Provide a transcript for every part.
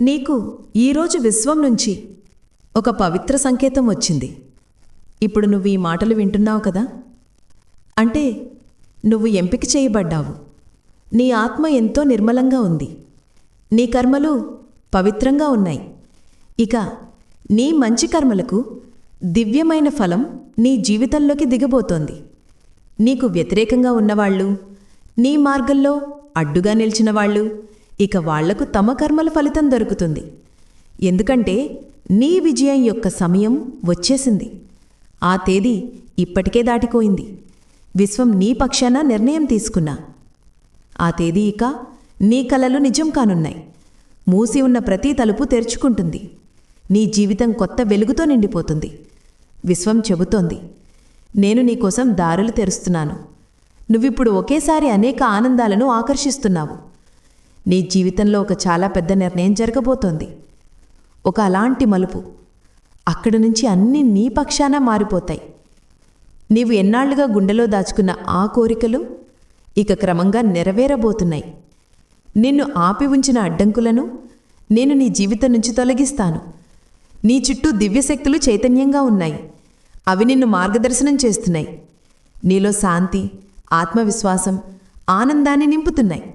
నీకు ఈరోజు విశ్వం నుంచి ఒక పవిత్ర సంకేతం వచ్చింది. ఇప్పుడు నువ్వు ఈ మాటలు వింటున్నావు కదా? అంటే నువ్వు ఎంపిక చేయబడ్డావు. నీ ఆత్మ ఎంతో నిర్మలంగా ఉంది. నీ కర్మలు పవిత్రంగా ఉన్నాయి. ఇక నీ మంచి కర్మలకు దివ్యమైన ఫలం నీ జీవితంలోకి దిగబోతోంది. నీకు వ్యతిరేకంగా ఉన్నవాళ్ళు నీ మార్గంలో అడ్డుగా నిలిచిన వాళ్ళు ఇక వాళ్ళకు తమ కర్మల ఫలితం దొరుకుతుంది. ఎందుకంటే నీ విజయం యొక్క సమయం వచ్చేసింది. ఆ తేదీ ఇప్పటికే దాటిపోయింది. విశ్వం నీ పక్షాన నిర్ణయం తీసుకున్నా. ఆ తేదీ ఇక నీ కలలు నిజం కానున్నాయి. మూసి ఉన్న ప్రతి తలుపు తెరుచుకుంటుంది. నీ జీవితం కొత్త వెలుగుతో నిండిపోతుంది. విశ్వం చెబుతోంది నేను నీకోసం దారులు తెరుస్తున్నాను. నువ్విప్పుడు ఒకేసారి అనేక ఆనందాలను ఆకర్షిస్తున్నావు. నీ జీవితంలో ఒక చాలా పెద్ద నిర్ణయం జరగబోతోంది. ఒక అలాంటి మలుపు అక్కడి నుంచి అన్నీ నీ పక్షాన మారిపోతాయి. నీవు ఎన్నాళ్ళుగా గుండెలో దాచుకున్న ఆ కోరికలు ఇక క్రమంగా నెరవేరబోతున్నాయి. నిన్ను ఆపి ఉంచిన అడ్డంకులను నేను నీ జీవితం నుంచి తొలగిస్తాను. నీ చుట్టూ దివ్యశక్తులు చైతన్యంగా ఉన్నాయి. అవి నిన్ను మార్గదర్శనం చేస్తున్నాయి. నీలో శాంతి ఆత్మవిశ్వాసం ఆనందాన్ని నింపుతున్నాయి.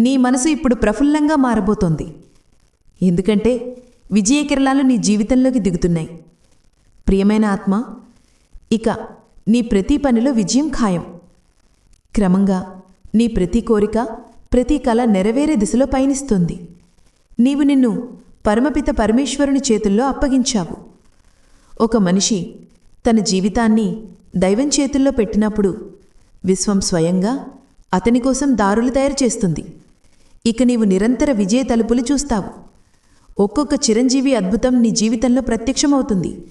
నీ మనసు ఇప్పుడు ప్రఫుల్లంగా మారబోతోంది. ఎందుకంటే విజయకిరణాలు నీ జీవితంలోకి దిగుతున్నాయి. ప్రియమైన ఆత్మ ఇక నీ ప్రతి పనిలో విజయం ఖాయం. క్రమంగా నీ ప్రతి కోరిక ప్రతి కళ నెరవేరే దిశలో పయనిస్తుంది. నీవు నిన్ను పరమపిత పరమేశ్వరుని చేతుల్లో అప్పగించావు. ఒక మనిషి తన జీవితాన్ని దైవం చేతుల్లో పెట్టినప్పుడు విశ్వం స్వయంగా అతని కోసం దారులు తయారు చేస్తుంది. ఇక నీవు నిరంతర విజయ తలుపులు చూస్తావు. ఒక్కొక్క చిరంజీవి అద్భుతం నీ జీవితంలో ప్రత్యక్షమవుతుంది.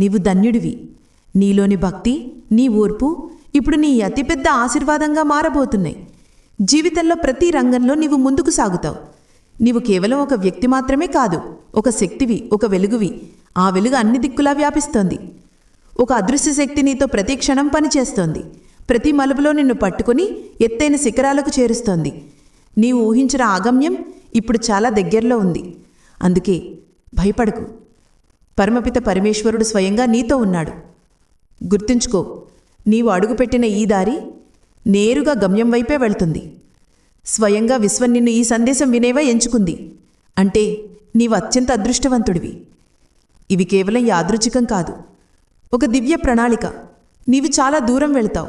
నీవు ధన్యుడివి. నీలోని భక్తి నీ ఓర్పు ఇప్పుడు నీ అతిపెద్ద ఆశీర్వాదంగా మారబోతున్నాయి. జీవితంలో ప్రతి రంగంలో నీవు ముందుకు సాగుతావు. నీవు కేవలం ఒక వ్యక్తి మాత్రమే కాదు ఒక శక్తివి ఒక వెలుగువి. ఆ వెలుగు అన్ని దిక్కులా వ్యాపిస్తోంది. ఒక అదృశ్య శక్తి నీతో ప్రతి క్షణం పనిచేస్తోంది. ప్రతి మలుపులో నిన్ను పట్టుకుని ఎత్తైన శిఖరాలకు చేరుస్తోంది. నీవు ఊహించిన ఆగమ్యం ఇప్పుడు చాలా దగ్గరలో ఉంది. అందుకే భయపడకు. పరమపిత పరమేశ్వరుడు స్వయంగా నీతో ఉన్నాడు. గుర్తుంచుకో నీవు అడుగుపెట్టిన ఈ దారి నేరుగా గమ్యం వైపే వెళ్తుంది. స్వయంగా విశ్వం నిన్ను ఈ సందేశం వినేవా ఎంచుకుంది. అంటే నీవు అత్యంత అదృష్టవంతుడివి. ఇవి కేవలం యాదృచ్ఛికం కాదు. ఒక దివ్య ప్రణాళిక. నీవు చాలా దూరం వెళ్తావు.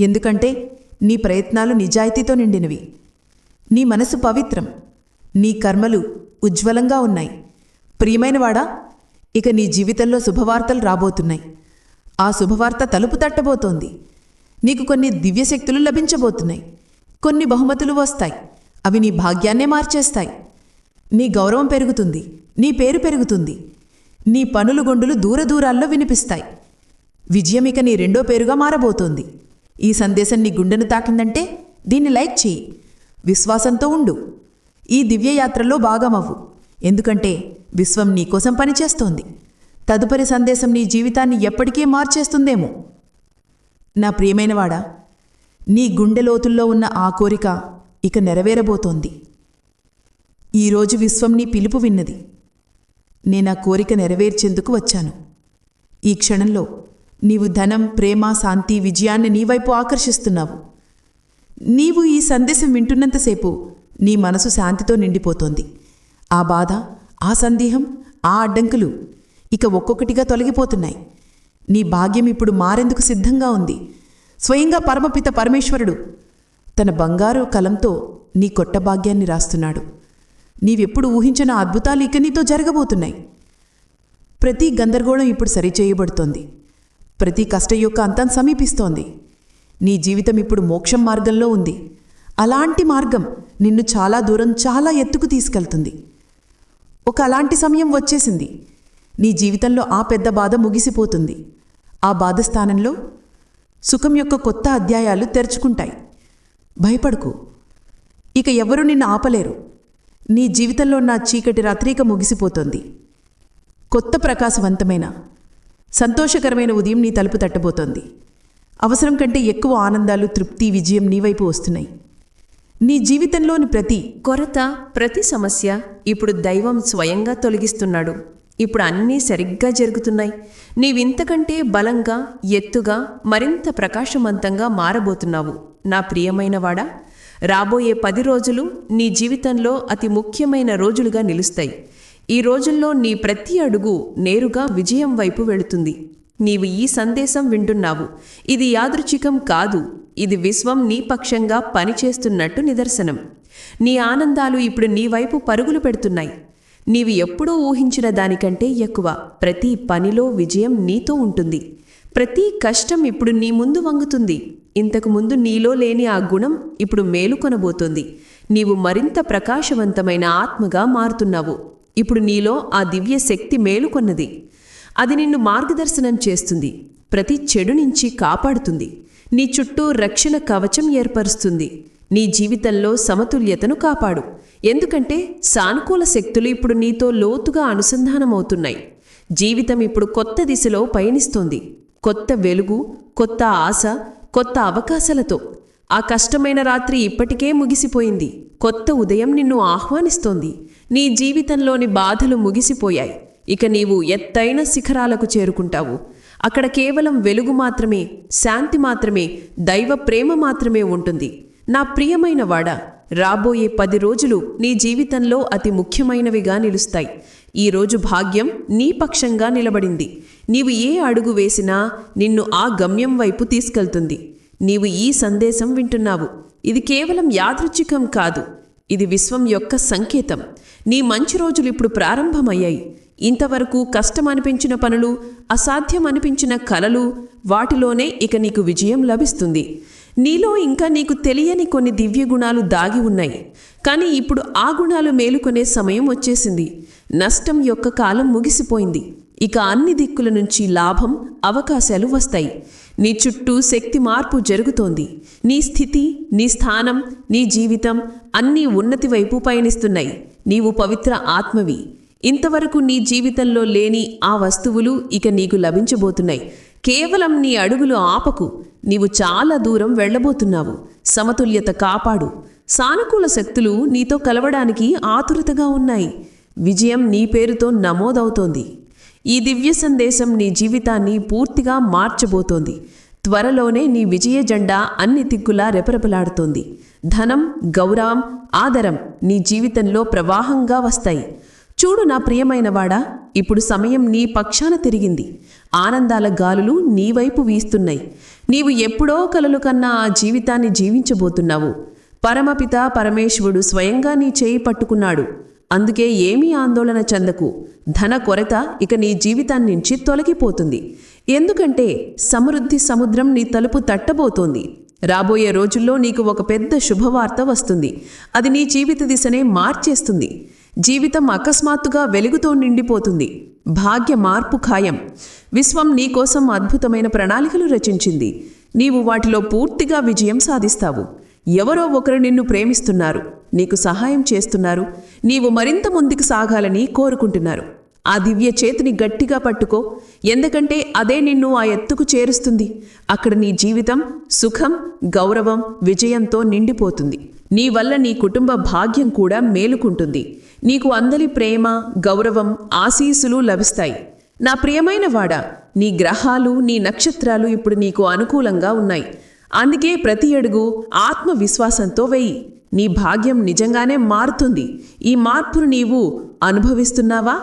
ఎందుకంటే నీ ప్రయత్నాలు నిజాయితీతో నిండినవి. నీ మనసు పవిత్రం. నీ కర్మలు ఉజ్వలంగా ఉన్నాయి. ప్రియమైనవాడా ఇక నీ జీవితంలో శుభవార్తలు రాబోతున్నాయి. ఆ శుభవార్త తలుపు తట్టబోతోంది. నీకు కొన్ని దివ్యశక్తులు లభించబోతున్నాయి. కొన్ని బహుమతులు వస్తాయి. అవి నీ భాగ్యాన్నే మార్చేస్తాయి. నీ గౌరవం పెరుగుతుంది. నీ పేరు పెరుగుతుంది. నీ పనులు గొండులు దూర దూరాల్లో వినిపిస్తాయి. విజయం ఇక నీ రెండో పేరుగా మారబోతోంది. ఈ సందేశం నీ గుండెను తాకిందంటే దీన్ని లైక్ చేయి విశ్వాసంతో ఉండు. ఈ దివ్యయాత్రలో భాగమవ్వు. ఎందుకంటే విశ్వం నీకోసం పనిచేస్తోంది. తదుపరి సందేశం నీ జీవితాన్ని ఎప్పటికీ మార్చేస్తుందేమో. నా ప్రియమైనవాడా నీ గుండె లోతుల్లో ఉన్న ఆ కోరిక ఇక నెరవేరబోతోంది. ఈరోజు విశ్వం నీ పిలుపు విన్నది. నేనా కోరిక నెరవేర్చేందుకు వచ్చాను. ఈ క్షణంలో నీవు ధనం ప్రేమ శాంతి విజయాన్ని నీ వైపు ఆకర్షిస్తున్నావు. నీవు ఈ సందేశం వింటున్నంతసేపు నీ మనసు శాంతితో నిండిపోతోంది. ఆ బాధ ఆ సందేహం ఆ అడ్డంకులు ఇక ఒక్కొక్కటిగా తొలగిపోతున్నాయి. నీ భాగ్యం ఇప్పుడు మారేందుకు సిద్ధంగా ఉంది? స్వయంగా పరమపిత పరమేశ్వరుడు తన బంగారు కలంతో నీ కొట్ట భాగ్యాన్ని రాస్తున్నాడు. నీవెప్పుడు ఊహించిన అద్భుతాలు ఇక నీతో జరగబోతున్నాయి. ప్రతి గందరగోళం ఇప్పుడు సరిచేయబడుతోంది. ప్రతి కష్టం యొక్క అంతం సమీపిస్తోంది. నీ జీవితం ఇప్పుడు మోక్షం మార్గంలో ఉంది. అలాంటి మార్గం నిన్ను చాలా దూరం చాలా ఎత్తుకు తీసుకెళ్తుంది. ఒక అలాంటి సమయం వచ్చేసింది. నీ జీవితంలో ఆ పెద్ద బాధ ముగిసిపోతుంది. ఆ బాధ స్థానంలో సుఖం యొక్క కొత్త అధ్యాయాలు తెరుచుకుంటాయి. భయపడుకు. ఇక ఎవరూ నిన్ను ఆపలేరు. నీ జీవితంలో నా చీకటి రాత్రిక ముగిసిపోతుంది. కొత్త ప్రకాశవంతమైన సంతోషకరమైన ఉదయం నీ తలుపు తట్టబోతోంది. అవసరం కంటే ఎక్కువ ఆనందాలు తృప్తి విజయం నీ వైపు వస్తున్నాయి. నీ జీవితంలోని ప్రతి కొరత ప్రతి సమస్య ఇప్పుడు దైవం స్వయంగా తొలగిస్తున్నాడు. ఇప్పుడు అన్నీ సరిగ్గా జరుగుతున్నాయి. నీవింతకంటే బలంగా ఎత్తుగా మరింత ప్రకాశవంతంగా మారబోతున్నావు. నా ప్రియమైనవాడా రాబోయే పది రోజులు నీ జీవితంలో అతి ముఖ్యమైన రోజులుగా నిలుస్తాయి. ఈ రోజుల్లో నీ ప్రతి అడుగు నేరుగా విజయం వైపు వెళుతుంది. నీవు ఈ సందేశం వింటున్నావు. ఇది యాదృచ్ఛికం కాదు. ఇది విశ్వం నీ పక్షంగా పనిచేస్తున్నట్టు నిదర్శనం. నీ ఆనందాలు ఇప్పుడు నీ వైపు పరుగులు పెడుతున్నాయి. నీవు ఎప్పుడూ ఊహించిన దానికంటే ఎక్కువ ప్రతి పనిలో విజయం నీతో ఉంటుంది. ప్రతి కష్టం ఇప్పుడు నీ ముందు వంగుతుంది. ఇంతకు ముందు నీలో లేని ఆ గుణం ఇప్పుడు మేలుకొనబోతోంది నీవు మరింత ప్రకాశవంతమైన ఆత్మగా మారుతున్నావు. ఇప్పుడు నీలో ఆ దివ్య శక్తి మేలుకొన్నది అది నిన్ను మార్గదర్శనం చేస్తుంది. ప్రతి చెడు నుంచి కాపాడుతుంది. నీ చుట్టూ రక్షణ కవచం ఏర్పరుస్తుంది. నీ జీవితంలో సమతుల్యతను కాపాడు. ఎందుకంటే సానుకూల శక్తులు ఇప్పుడు నీతో లోతుగా అనుసంధానమవుతున్నాయి. జీవితం ఇప్పుడు కొత్త దిశలో పయనిస్తోంది. కొత్త వెలుగు కొత్త ఆశ కొత్త అవకాశాలతో. ఆ కష్టమైన రాత్రి ఇప్పటికే ముగిసిపోయింది. కొత్త ఉదయం నిన్ను ఆహ్వానిస్తోంది. నీ జీవితంలోని బాధలు ముగిసిపోయాయి. ఇక నీవు ఎత్తైన శిఖరాలకు చేరుకుంటావు. అక్కడ కేవలం వెలుగు మాత్రమే శాంతి మాత్రమే దైవ ప్రేమ మాత్రమే ఉంటుంది. నా ప్రియమైన వాడా రాబోయే పది రోజులు నీ జీవితంలో అతి ముఖ్యమైనవిగా నిలుస్తాయి. ఈ రోజు భాగ్యం నీ పక్షంగా నిలబడింది. నీవు ఏ అడుగు వేసినా నిన్ను ఆ గమ్యం వైపు తీసుకెళ్తుంది. నీవు ఈ సందేశం వింటున్నావు. ఇది కేవలం యాదృచ్ఛికం కాదు. ఇది విశ్వం యొక్క సంకేతం. నీ మంచి రోజులు ఇప్పుడు ప్రారంభమయ్యాయి. ఇంతవరకు కష్టం అనిపించిన పనులు అసాధ్యం అనిపించిన కలలు వాటిలోనే ఇక నీకు విజయం లభిస్తుంది. నీలో ఇంకా నీకు తెలియని కొన్ని దివ్య గుణాలు దాగి ఉన్నాయి. కానీ ఇప్పుడు ఆ గుణాలు మేలుకొనే సమయం వచ్చేసింది. నష్టం యొక్క కాలం ముగిసిపోయింది. ఇక అన్ని దిక్కుల నుంచి లాభం అవకాశాలు వస్తాయి. నీ చుట్టూ శక్తి మార్పు జరుగుతోంది. నీ స్థితి నీ స్థానం నీ జీవితం అన్నీ ఉన్నతి వైపు పయనిస్తున్నాయి. నీవు పవిత్ర ఆత్మవి. ఇంతవరకు నీ జీవితంలో లేని ఆ వస్తువులు ఇక నీకు లభించబోతున్నాయి. కేవలం నీ అడుగులు ఆపకు. నీవు చాలా దూరం వెళ్ళబోతున్నావు. సమతుల్యత కాపాడు. సానుకూల శక్తులు నీతో కలవడానికి ఆతురతగా ఉన్నాయి. విజయం నీ పేరుతో నమోదవుతోంది. ఈ దివ్య సందేశం నీ జీవితాన్ని పూర్తిగా మార్చబోతోంది. త్వరలోనే నీ విజయ జెండా అన్ని దిక్కులా రెపరెపలాడుతోంది. ధనం గౌరవం ఆదరం నీ జీవితంలో ప్రవాహంగా వస్తాయి. చూడు నా ప్రియమైనవాడా ఇప్పుడు సమయం నీ పక్షాన తిరిగింది. ఆనందాల గాలులు నీ వైపు వీస్తున్నాయి. నీవు ఎప్పుడో కలలు కన్నా ఆ జీవితాన్ని జీవించబోతున్నావు. పరమపిత పరమేశ్వరుడు స్వయంగా నీ చేయి పట్టుకున్నాడు. అందుకే ఏమీ ఆందోళన చెందకు. ధన కొరత ఇక నీ జీవితాన్ని నుంచి తొలగిపోతుంది. ఎందుకంటే సమృద్ధి సముద్రం నీ తలుపు తట్టబోతోంది. రాబోయే రోజుల్లో నీకు ఒక పెద్ద శుభవార్త వస్తుంది. అది నీ జీవిత దిశనే మార్చేస్తుంది. జీవితం అకస్మాత్తుగా వెలుగుతో నిండిపోతుంది. భాగ్య మార్పు ఖాయం. విశ్వం నీకోసం అద్భుతమైన ప్రణాళికలు రచించింది. నీవు వాటిలో పూర్తిగా విజయం సాధిస్తావు. ఎవరో ఒకరు నిన్ను ప్రేమిస్తున్నారు. నీకు సహాయం చేస్తున్నారు. నీవు మరింత ముందుకు సాగాలని కోరుకుంటున్నారు. ఆ దివ్య చేతిని గట్టిగా పట్టుకో. ఎందుకంటే అదే నిన్ను ఆ ఎత్తుకు చేరుస్తుంది. అక్కడ నీ జీవితం సుఖం గౌరవం విజయంతో నిండిపోతుంది. నీ వల్ల నీ కుటుంబ భాగ్యం కూడా మేలుకుంటుంది. నీకు అందరి ప్రేమ గౌరవం ఆశీస్సులు లభిస్తాయి. నా ప్రియమైన వాడా నీ గ్రహాలు నీ నక్షత్రాలు ఇప్పుడు నీకు అనుకూలంగా ఉన్నాయి. అందుకే ప్రతి అడుగు ఆత్మవిశ్వాసంతో వెయ్యి నీ భాగ్యం నిజంగానే మారుతుంది. ఈ మార్పును నీవు అనుభవిస్తున్నావా?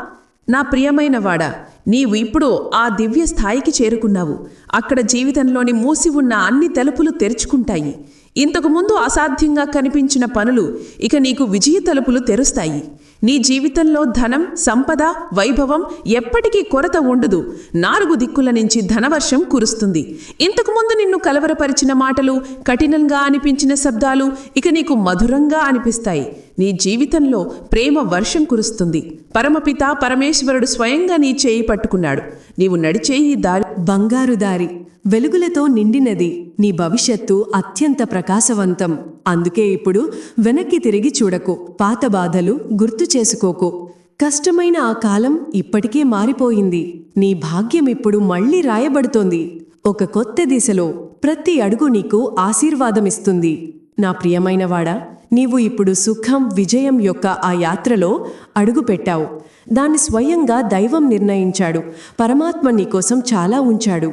నా ప్రియమైన వాడా నీవు ఇప్పుడు ఆ దివ్య స్థాయికి చేరుకున్నావు. అక్కడ జీవితంలోని మూసి ఉన్న అన్ని తలుపులు తెరుచుకుంటాయి. ఇంతకు ముందు అసాధ్యంగా కనిపించిన పనులు ఇక నీకు విజయ తలుపులు తెరుస్తాయి. నీ జీవితంలో ధనం సంపద వైభవం ఎప్పటికీ కొరత ఉండదు. నాలుగు దిక్కుల నుంచి ధనవర్షం కురుస్తుంది. ఇంతకుముందు నిన్ను కలవరపరిచిన మాటలు కఠినంగా అనిపించిన శబ్దాలు ఇక నీకు మధురంగా అనిపిస్తాయి. నీ జీవితంలో ప్రేమ వర్షం కురుస్తుంది. పరమపిత పరమేశ్వరుడు స్వయంగా నీ చేయి పట్టుకున్నాడు. నీవు నడిచే ఈ దారి బంగారు దారి. వెలుగులతో నిండినది నీ భవిష్యత్తు అత్యంత ప్రకాశవంతం. అందుకే ఇప్పుడు వెనక్కి తిరిగి చూడకు పాత బాధలు గుర్తు చేసుకోకు. కష్టమైన ఆ కాలం ఇప్పటికే మారిపోయింది. నీ భాగ్యం ఇప్పుడు మళ్ళీ రాయబడుతోంది. ఒక కొత్త దిశలో ప్రతి అడుగు నీకు ఆశీర్వాదమిస్తుంది. నా ప్రియమైనవాడా నీవు ఇప్పుడు సుఖం విజయం యొక్క ఆ యాత్రలో అడుగుపెట్టావు దాన్ని స్వయంగా దైవం నిర్ణయించాడు. పరమాత్మ నీకోసం చాలా ఉంచాడు.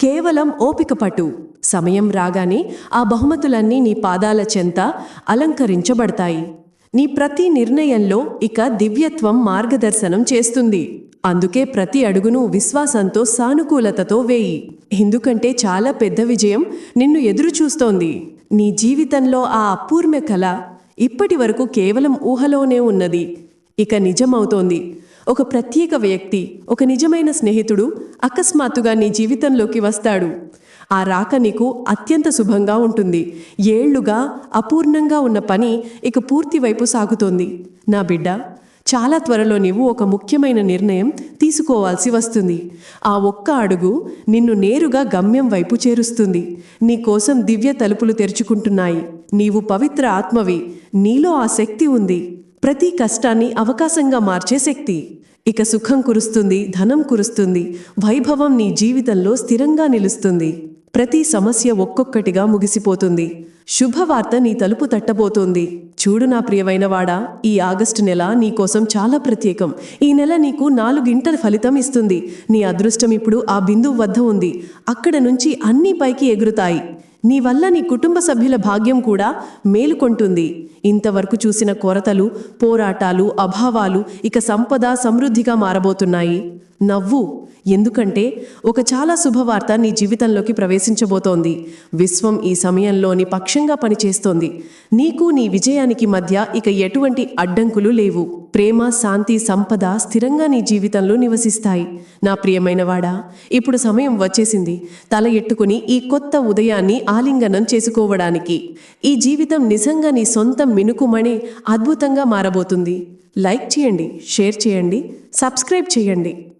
కేవలం ఓపిక పటు సమయం రాగానే ఆ బహుమతులన్నీ నీ పాదాల చెంత అలంకరించబడతాయి. నీ ప్రతి నిర్ణయంలో ఇక దివ్యత్వం మార్గదర్శనం చేస్తుంది. అందుకే ప్రతి అడుగును విశ్వాసంతో సానుకూలతతో వేయి. ఎందుకంటే చాలా పెద్ద విజయం నిన్ను ఎదురు చూస్తోంది నీ జీవితంలో ఆ అపూర్ణ కళ ఇప్పటి వరకు కేవలం ఊహలోనే ఉన్నది. ఇక నిజమవుతోంది. ఒక ప్రత్యేక వ్యక్తి ఒక నిజమైన స్నేహితుడు అకస్మాత్తుగా నీ జీవితంలోకి వస్తాడు. ఆ రాక నీకు అత్యంత శుభంగా ఉంటుంది. ఏళ్ళుగా అపూర్ణంగా ఉన్న పని ఇక పూర్తి వైపు సాగుతోంది. నా బిడ్డ చాలా త్వరలో నీవు ఒక ముఖ్యమైన నిర్ణయం తీసుకోవాల్సి వస్తుంది. ఆ ఒక్క అడుగు నిన్ను నేరుగా గమ్యం వైపు చేరుస్తుంది. నీ కోసం దివ్య తలుపులు తెరుచుకుంటున్నాయి. నీవు పవిత్ర ఆత్మవి. నీలో ఆ శక్తి ఉంది. ప్రతి కష్టాన్ని అవకాశంగా మార్చే శక్తి. ఇక సుఖం కురుస్తుంది ధనం కురుస్తుంది. వైభవం నీ జీవితంలో స్థిరంగా నిలుస్తుంది. ప్రతి సమస్య ఒక్కొక్కటిగా ముగిసిపోతుంది. శుభవార్త నీ తలుపు తట్టబోతోంది. చూడు నా ప్రియమైన వాడా ఈ ఆగస్టు నెల నీ కోసం చాలా ప్రత్యేకం. ఈ నెల నీకు నాలుగింటల ఫలితం ఇస్తుంది. నీ అదృష్టం ఇప్పుడు ఆ బిందువు వద్ద ఉంది. అక్కడ నుంచి అన్నీ పైకి ఎగురుతాయి. నీ వల్ల నీ కుటుంబ సభ్యుల భాగ్యం కూడా మేలుకొంటుంది ఇంతవరకు చూసిన కొరతలు పోరాటాలు అభావాలు ఇక సంపద సమృద్ధిగా మారబోతున్నాయి. నవ్వు. ఎందుకంటే ఒక చాలా శుభవార్త నీ జీవితంలోకి ప్రవేశించబోతోంది. విశ్వం ఈ సమయంలోని పక్షంగా పనిచేస్తోంది. నీకు నీ విజయానికి మధ్య ఇక ఎటువంటి అడ్డంకులు లేవు. ప్రేమ శాంతి సంపద స్థిరంగా నీ జీవితంలో నివసిస్తాయి. నా ప్రియమైన వాడా ఇప్పుడు సమయం వచ్చేసింది. తల ఎట్టుకుని ఈ కొత్త ఉదయాన్ని ఆలింగనం చేసుకోవడానికి. ఈ జీవితం నిజంగా నీ సొంతం మినుకుమణి అద్భుతంగా మారబోతుంది. లైక్ చేయండి షేర్ చేయండి సబ్స్క్రైబ్ చేయండి.